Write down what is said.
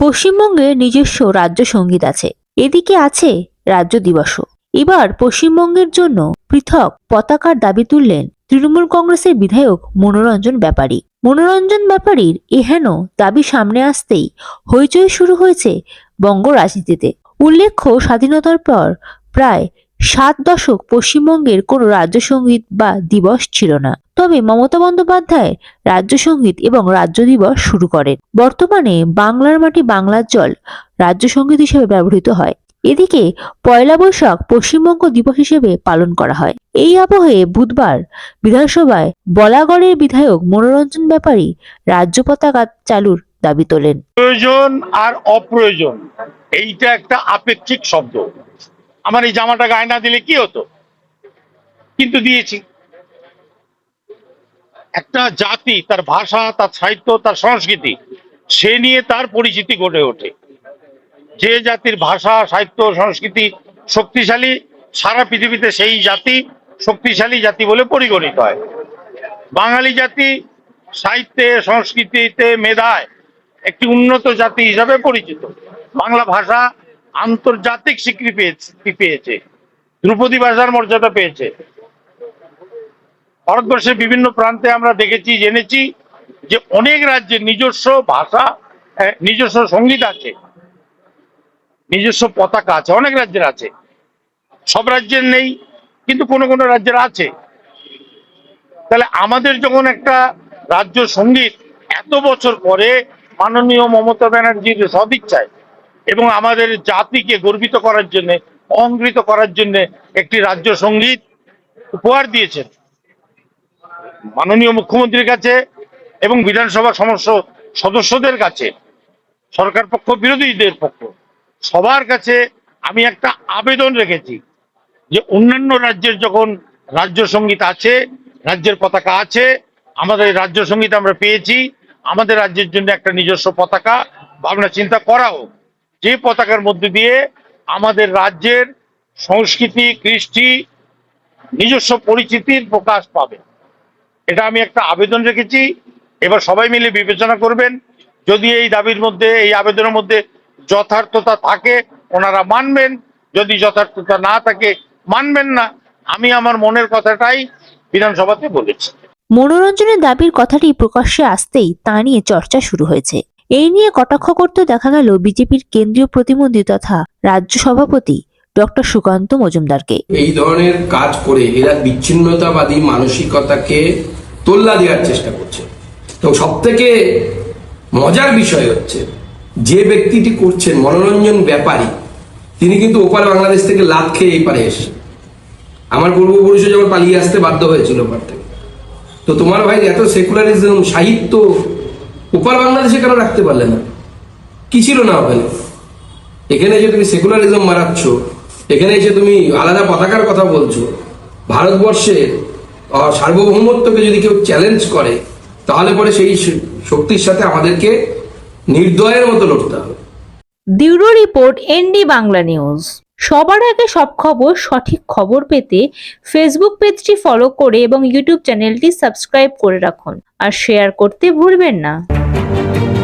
পশ্চিমবঙ্গের নিজস্ব রাজ্য সংগীত আছে। এদিকে আছে রাজ্য দিবসও। এবার পশ্চিমবঙ্গের জন্য পৃথক পতাকার দাবি তুললেন তৃণমূল কংগ্রেসের বিধায়ক মনোরঞ্জন ব্যাপারী। মনোরঞ্জন ব্যাপারীর এহেন দাবি সামনে আসতেই হইচই শুরু হয়েছে বঙ্গ রাজনীতিতে। উল্লেখ্য স্বাধীনতার পর প্রায় সাত দশক পশ্চিমবঙ্গের কোনো রাজ্য সংগীত বা দিবস ছিল না। তবে মমতা বন্দ্যোপাধ্যায় রাজ্য সংগীত এবং রাজ্য দিবস শুরু করেন। বর্তমানে বাংলার মাটি বাংলার জল রাজ্য সংগীত হিসেবে ব্যবহৃত হয়। এদিকে পয়লা বৈশাখ পশ্চিমবঙ্গ দিবস হিসেবে পালন করা হয়। এই আবহে বুধবার বিধানসভায় বলাগড়ের বিধায়ক মনোরঞ্জন ব্যাপারী রাজ্য পতাকা চালুর দাবি তোলেন। প্রয়োজন আর অপ্রয়োজন, এইটা একটা আপেক্ষিক শব্দ। আমার এই জামাটা গায়ে না দিলে কি হতো? কিন্তু দিয়েছি। একটা জাতি, তার ভাষা, তার সাহিত্য, তার সংস্কৃতি, সে নিয়ে তার পরিচিতি গড়ে ওঠে। যে জাতির ভাষা, সাহিত্য, সংস্কৃতি শক্তিশালী, সারা পৃথিবীতে সেই জাতি শক্তিশালী জাতি বলে পরিগণিত হয়। বাঙালি জাতি সাহিত্যে, সংস্কৃতিতে মেধায় একটি উন্নত জাতি হিসাবে পরিচিত। বাংলা ভাষা আন্তর্জাতিক স্বীকৃতি পেয়েছে ধ্রুপদী ভাষার মর্যাদা পেয়েছে। ভারতবর্ষের বিভিন্ন প্রান্তে আমরা দেখেছি, জেনেছি যে অনেক রাজ্যের নিজস্ব ভাষা নিজস্ব সংগীত আছে, নিজস্ব পতাকা আছে, অনেক রাজ্যের আছে। সব রাজ্যের নেই, কিন্তু কোনো কোনো রাজ্যের আছে। তাহলে আমাদের যখন একটা রাজ্য সংগীত এত বছর পরে মাননীয় মমতা ব্যানার্জির সদিচ্ছায় এবং আমাদের জাতিকে গর্বিত করার জন্য অহংকৃত করার জন্য একটি রাজ্য সংগীত উপহার দিয়েছেন। মাননীয় মুখ্যমন্ত্রীর কাছে এবং বিধানসভা সমস্ত সদস্যদের কাছে, সরকার পক্ষ, বিরোধীদের পক্ষ, সবার কাছে আমি একটা আবেদন রেখেছি যে অন্যান্য রাজ্যের যখন রাজ্য সংগীত আছে, রাজ্যের পতাকা আছে, আমাদের রাজ্য সংগীত আমরা পেয়েছি, আমাদের রাজ্যের জন্য একটা নিজস্ব পতাকা, ভাবনা চিন্তা করা হোক। যে পতাকার মধ্যে দিয়ে আমাদের রাজ্যের সংস্কৃতি, কৃষ্টি, নিজস্ব পরিচিতির প্রকাশ পাবে। এটা আমি একটা আবেদন রেখেছি। এবার সবাই মিলে বিবেচনা করবেন। যদি এই দাবির মধ্যে, এই আবেদনের মধ্যে যথার্থতা থাকে, ওনারা মানবেন। যদি যথার্থতা না থাকে, মানবেন না। আমি আমার মনের কথাটাই বিধানসভাতে বলেছি। মনোরঞ্জনের দাবির কথাটি প্রকাশ্যে আসতেই তা নিয়ে চর্চা শুরু হয়েছে। এই নিয়ে কটাক্ষ করতে দেখা গেল বিজেপির কেন্দ্রীয় প্রতিমন্ত্রী তথা রাজ্য সভাপতি ডক্টর সুকান্ত মজুমদারকে। এই ধরনের কাজ করে এরা বিচ্ছিন্নতাবাদী মানসিকতাকে তোল্লা দেওয়ার চেষ্টা করছে। তো সব থেকে মজার বিষয় হচ্ছে, যে ব্যক্তিটি করছেন মনোরঞ্জন ব্যাপারী, তিনি কিন্তু ওপার বাংলাদেশ থেকে লাত খেয়ে এই পারে এসে আমার পূর্বপুরুষও যেমন পালিয়ে আসতে বাধ্য হয়েছিল ওপার থেকে। তো তোমার ভাই এত সেকুলারিজম, সাহিত্য ওপার বাংলাদেশে কেন রাখতে পারলে না? কি ছিল না ওখানে? এখানে এসে তুমি সেকুলারিজম মারাচ্ছ এখানে এসে তুমি আলাদা পতাকার কথা বলছো ভারতবর্ষের আহ, সার্বভৌমত্বকে যদি কেউ চ্যালেঞ্জ করে তাহলে পরে সেই শক্তির সাথে আমাদেরকে নির্দয়ের মতো লড়তে হবে। Bureau report ND Bangla news. সবার আগে সব খবর সঠিক খবর পেতে ফেসবুক পেজটি ফলো করে এবং ইউটিউব চ্যানেলটি সাবস্ক্রাইব করে রাখুন। আর শেয়ার করতে ভুলবেন না। Thank you.